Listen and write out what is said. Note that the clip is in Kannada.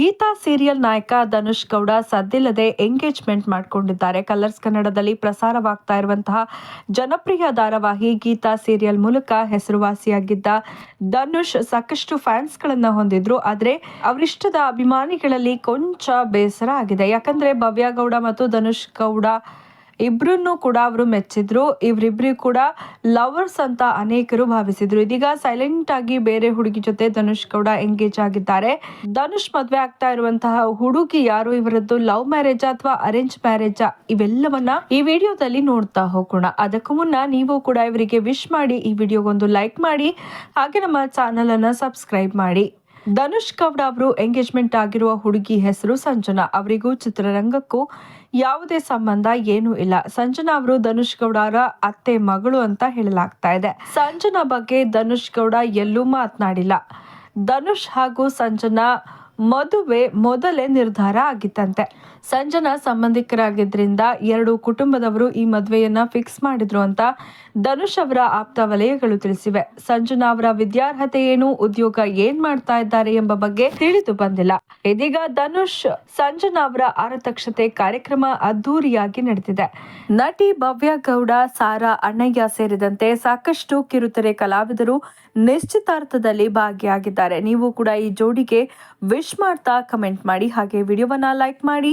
ಗೀತಾ ಸೀರಿಯಲ್ ನಾಯಕ ಧನುಷ್ ಗೌಡ ಸದ್ದಿಲ್ಲದೆ ಎಂಗೇಜ್ಮೆಂಟ್ ಮಾಡಿಕೊಂಡಿದ್ದಾರೆ. ಕಲರ್ಸ್ ಕನ್ನಡದಲ್ಲಿ ಪ್ರಸಾರವಾಗ್ತಾ ಇರುವಂತಹ ಜನಪ್ರಿಯ ಧಾರಾವಾಹಿ ಗೀತಾ ಸೀರಿಯಲ್ ಮೂಲಕ ಹೆಸರುವಾಸಿಯಾಗಿದ್ದ ಧನುಷ್ ಸಾಕಷ್ಟು ಫ್ಯಾನ್ಸ್ಗಳನ್ನು ಹೊಂದಿದ್ರು. ಆದರೆ ಅವರಿಷ್ಟದ ಅಭಿಮಾನಿಗಳಲ್ಲಿ ಕೊಂಚ ಬೇಸರ ಆಗಿದೆ. ಯಾಕಂದ್ರೆ ಭವ್ಯ ಗೌಡ ಮತ್ತು ಧನುಷ್ ಗೌಡ ಇಬ್ರನ್ನು ಕೂಡ ಅವರು ಮೆಚ್ಚಿದ್ರು. ಇವರಿಬ್ರು ಕೂಡ ಲವರ್ಸ್ ಅಂತ ಅನೇಕರು ಭಾವಿಸಿದ್ರು. ಇದೀಗ ಸೈಲೆಂಟ್ ಆಗಿ ಬೇರೆ ಹುಡುಗಿ ಜೊತೆ ಧನುಷ್ ಗೌಡ ಎಂಗೇಜ್ ಆಗಿದ್ದಾರೆ. ಧನುಷ್ ಮದುವೆ ಆಗ್ತಾ ಇರುವಂತಹ ಹುಡುಗಿ ಯಾರು? ಇವರದ್ದು ಲವ್ ಮ್ಯಾರೇಜ್ ಅಥವಾ ಅರೇಂಜ್ ಮ್ಯಾರೇಜ್ ಇವೆಲ್ಲವನ್ನ ಈ ವಿಡಿಯೋದಲ್ಲಿ ನೋಡ್ತಾ ಹೋಗೋಣ. ಅದಕ್ಕೂ ಮುನ್ನ ನೀವು ಕೂಡ ಇವರಿಗೆ ವಿಶ್ ಮಾಡಿ ಈ ವಿಡಿಯೋಗೊಂದು ಲೈಕ್ ಮಾಡಿ. ಹಾಗೆ ನಮ್ಮ ಚಾನೆಲ್ ಅನ್ನ ಸಬ್ಸ್ಕ್ರೈಬ್ ಮಾಡಿ. ಧನುಷ್ ಗೌಡ ಅವರು ಎಂಗೇಜ್ಮೆಂಟ್ ಆಗಿರುವ ಹುಡುಗಿ ಹೆಸರು ಸಂಜನಾ. ಅವರಿಗೂ ಚಿತ್ರರಂಗಕ್ಕೂ ಯಾವುದೇ ಸಂಬಂಧ ಏನೂ ಇಲ್ಲ. ಸಂಜನಾ ಅವರು ಧನುಷ್ ಗೌಡರ ಅತ್ತೆ, ಮಗಳು ಅಂತ ಹೇಳಲಾಗ್ತಾ ಇದೆ. ಸಂಜನಾ ಬಗ್ಗೆ ಧನುಷ್ ಗೌಡ ಎಲ್ಲೂ ಮಾತನಾಡಿಲ್ಲ. ಧನುಷ್ ಹಾಗೂ ಸಂಜನಾ ಮದುವೆ ಮೊದಲೇ ನಿರ್ಧಾರ ಆಗಿತ್ತಂತೆ. ಸಂಜನಾ ಸಂಬಂಧಿಕರಾಗಿದ್ದರಿಂದ ಎರಡು ಕುಟುಂಬದವರು ಈ ಮದುವೆಯನ್ನ ಫಿಕ್ಸ್ ಮಾಡಿದ್ರು ಅಂತ ಧನುಷ್ ಅವರ ಆಪ್ತ ವಲಯಗಳು ತಿಳಿಸಿವೆ. ಸಂಜನಾ ಅವರ ವಿದ್ಯಾರ್ಹತೆ ಏನು, ಉದ್ಯೋಗ ಏನ್ ಮಾಡ್ತಾ ಇದ್ದಾರೆ ಎಂಬ ಬಗ್ಗೆ ತಿಳಿದು ಬಂದಿಲ್ಲ. ಇದೀಗ ಧನುಷ್, ಸಂಜನಾ ಅವರ ಆರತಕ್ಷತೆ ಕಾರ್ಯಕ್ರಮ ಅದ್ದೂರಿಯಾಗಿ ನಡೆದಿದೆ. ನಟಿ ಭವ್ಯ ಗೌಡ, ಸಾರಾ ಅಣ್ಣಯ್ಯ ಸೇರಿದಂತೆ ಸಾಕಷ್ಟು ಕಿರುತೆರೆ ಕಲಾವಿದರು ನಿಶ್ಚಿತಾರ್ಥದಲ್ಲಿ ಭಾಗಿಯಾಗಿದ್ದಾರೆ. ನೀವು ಕೂಡ ಈ ಜೋಡಿಗೆ ವಿಶ್ ಮಾಡ್ತಾ ಕಮೆಂಟ್ ಮಾಡಿ, ಹಾಗೆ ವಿಡಿಯೋವನ್ನ ಲೈಕ್ ಮಾಡಿ